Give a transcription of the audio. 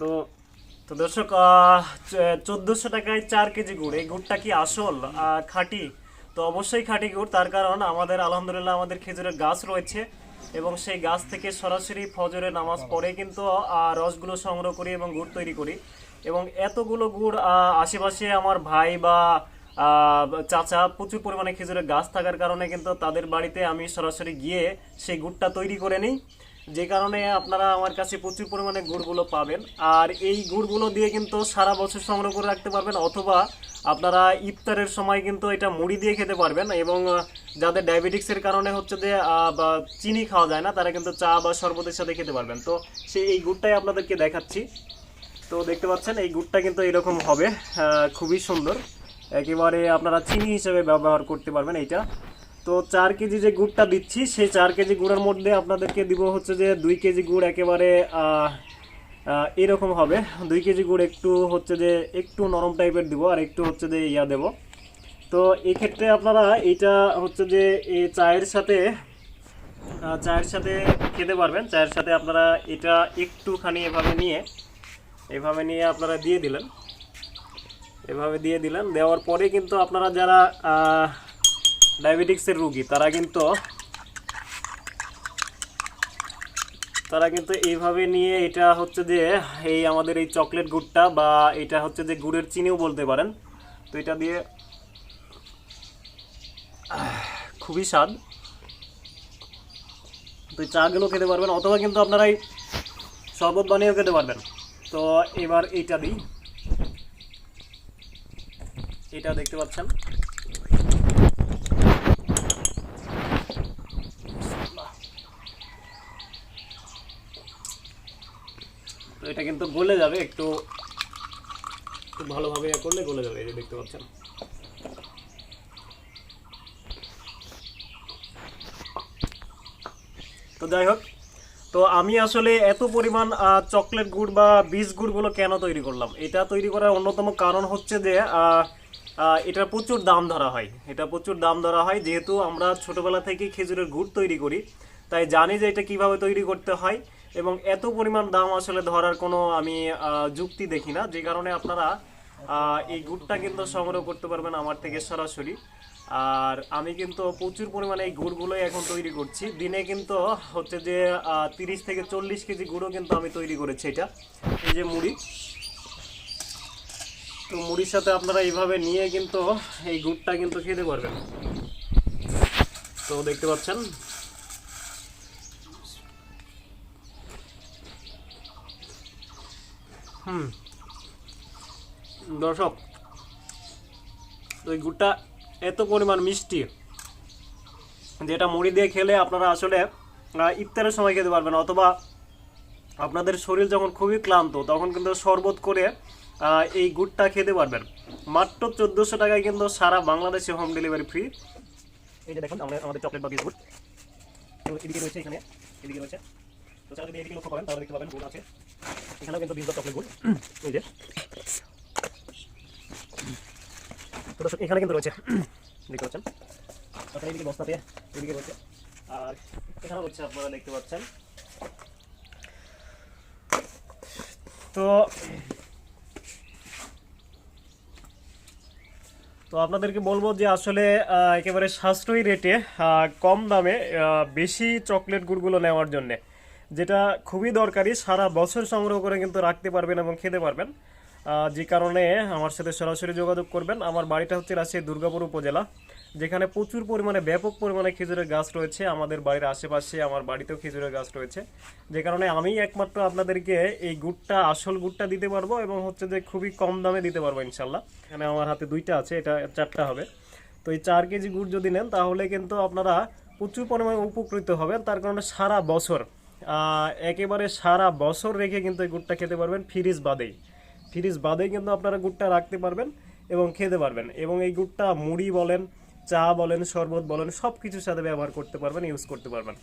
তো তো দর্শক চোদ্দোশো টাকায় চার কেজি গুড়। এই গুড়টা কি আসল খাঁটি? তো অবশ্যই খাঁটি গুড় তার কারণ আমাদের আলহামদুলিল্লাহ আমাদের খেজুরের গাছ রয়েছে এবং সেই গাছ থেকে সরাসরি ফজরের নামাজ পড়ে কিন্তু রসগুলো সংগ্রহ করি এবং গুড় তৈরি করি। এবং এতগুলো গুড় আশেপাশে আমার ভাই বা চাচা প্রচুর পরিমাণে খেজুরের গাছ থাকার কারণে কিন্তু তাদের বাড়িতে আমি সরাসরি গিয়ে সেই গুড়টা তৈরি করে নিই। যে কারণে আপনারা আমার কাছে প্রচুর পরিমাণে গুড়গুলো পাবেন। আর এই গুড়গুলো দিয়ে কিন্তু সারা বছর সংগ্রহ করে রাখতে পারবেন, অথবা আপনারা ইফতারের সময় কিন্তু এটা মুড়ি দিয়ে খেতে পারবেন এবং যাদের ডায়াবেটিক্সের কারণে হচ্ছে যে চিনি খাওয়া যায় না, তারা কিন্তু চা বা শরবতের সাথে খেতে পারবেন। তো সেই এই গুড়টাই আপনাদেরকে দেখাচ্ছি। তো দেখতে পাচ্ছেন, এই গুড়টা কিন্তু এরকম হবে খুবই সুন্দর। একেবারে আপনারা চিনি হিসেবে ব্যবহার করতে পারবেন এইটা। তো চার কেজি যে গুড়টা দিচ্ছি, সেই চার কেজি গুড়ের মধ্যে আপনাদেরকে দিব হচ্ছে যে দুই কেজি গুড় একেবারে এরকম হবে। দুই কেজি গুড় একটু হচ্ছে যে একটু নরম টাইপের দিব আর একটু হচ্ছে যে ইয়া দেব। তো এক্ষেত্রে আপনারা এটা হচ্ছে যে এই চায়ের সাথে চায়ের সাথে খেতে পারবেন। চায়ের সাথে আপনারা এটা একটুখানি এভাবে নিয়ে এভাবে নিয়ে আপনারা দিয়ে দিলেন। এভাবে দিয়ে দিলেন। দেওয়ার পরে কিন্তু আপনারা যারা ডায়াবেটিক্সের রুগী, তারা কিন্তু তারা কিন্তু এইভাবে নিয়ে এটা হচ্ছে যে এই আমাদের এই চকলেট গুড়টা বা এটা হচ্ছে যে গুড়ের চিনিও বলতে পারেন। তো এটা দিয়ে খুবই স্বাদ। তো চাগুলো খেতে পারবেন, অথবা কিন্তু আপনারা এই শরবত বানিয়েও খেতে পারবেন। তো এবার এইটা দিই। এটা দেখতে পাচ্ছেন। এটা কিন্তু গলে যাবে একটু খুব ভালোভাবে ইয়ে করলে গলে যাবে, এই যে দেখতে পাচ্ছেন। তো যাই হোক, তো আমি আসলে এত পরিমাণ চকলেট গুড় বা বীজ গুড়গুলো কেন তৈরি করলাম? এটা তৈরি করার অন্যতম কারণ হচ্ছে যে এটা প্রচুর দাম ধরা হয়। এটা প্রচুর দাম ধরা হয়, যেহেতু আমরা ছোটবেলা থেকেই খেজুরের গুড় তৈরি করি। তাই জানি যে এটা কীভাবে তৈরি করতে হয়। এবং এত পরিমাণ দাম আসলে ধরার কোনো আমি যুক্তি দেখি না। যে কারণে আপনারা এই গুড়টা কিন্তু সংগ্রহ করতে পারবেন আমার থেকে সরাসরি। আর আমি কিন্তু প্রচুর পরিমাণে এই গুড়গুলোই এখন তৈরি করছি। দিনে কিন্তু হচ্ছে যে তিরিশ থেকে চল্লিশ কেজি গুঁড়ো কিন্তু আমি তৈরি করেছি এটা। এই যে মুড়ি। তো মুড়ির সাথে আপনারা এইভাবে নিয়ে কিন্তু এই গুড়টা কিন্তু খেতে পারবেন। তো দেখতে পাচ্ছেন? হুম। দর্শক, এই গুড়টা এত পরিমাণ মিষ্টি, যেটা মুড়ি দিয়ে খেলে আপনারা আসলে ইফতারের সময় খেতে পারবেন, অথবা আপনাদের শরীর যখন খুবই ক্লান্ত, তখন কিন্তু শরবত করে এই গুড়টা খেতে পারবেন। মাত্র চোদ্দোশো টাকায় কিন্তু সারা বাংলাদেশে হোম ডেলিভারি ফ্রি এই যে দেখুন, আমরা আমাদের চকলেট বা বিস্কুট এদিকে রয়েছে এখানে, এদিকে রয়েছে। তো এখানে কিন্তু রয়েছে। দেখতে পাচ্ছেন? বস্তাতে রয়েছে। আর আপনারা দেখতে পাচ্ছেন। তো তো আপনাদেরকে বলব যে আসলে একেবারে সাশ্রয়ী রেটে কম দামে বেশি চকলেট গুড়গুলো নেওয়ার জন্য। যেটা খুবই দরকারি, সারা বছর সংগ্রহ করে কিন্তু রাখতে পারবেন এবং খেতে পারবেন। যে কারণে আমার সাথে সরাসরি যোগাযোগ করবেন। আমার বাড়িটা হচ্ছে রাজশাহী দুর্গাপুর উপজেলা, যেখানে প্রচুর পরিমাণে, ব্যাপক পরিমাণে খেজুরের গাছ রয়েছে। আমাদের বাড়ির আশেপাশে, আমার বাড়িতেও খেজুরের গাছ রয়েছে। যে কারণে আমি একমাত্র আপনাদেরকে এই গুড়টা, আসল গুড়টা দিতে পারব এবং হচ্ছে যে খুবই কম দামে দিতে পারব ইনশাল্লাহ এখানে আমার হাতে দুইটা আছে, এটা চারটা হবে। তো এই চার কেজি গুড় যদি নেন, তাহলে কিন্তু আপনারা প্রচুর পরিমাণে উপকৃত হবেন। তার কারণে সারা বছর একেবারে সারা বছর রেখে কিন্তু এই গুড়টা খেতে পারবেন ফ্রিজ বাদেই। ফ্রিজ বাদেই কিন্তু আপনারা গুড়টা রাখতে পারবেন এবং খেতে পারবেন। এবং এই গুড়টা মুড়ি বলেন, চা বলেন, শরবত বলেন সব কিছুর সাথে ব্যবহার করতে পারবেন ইউজ করতে পারবেন।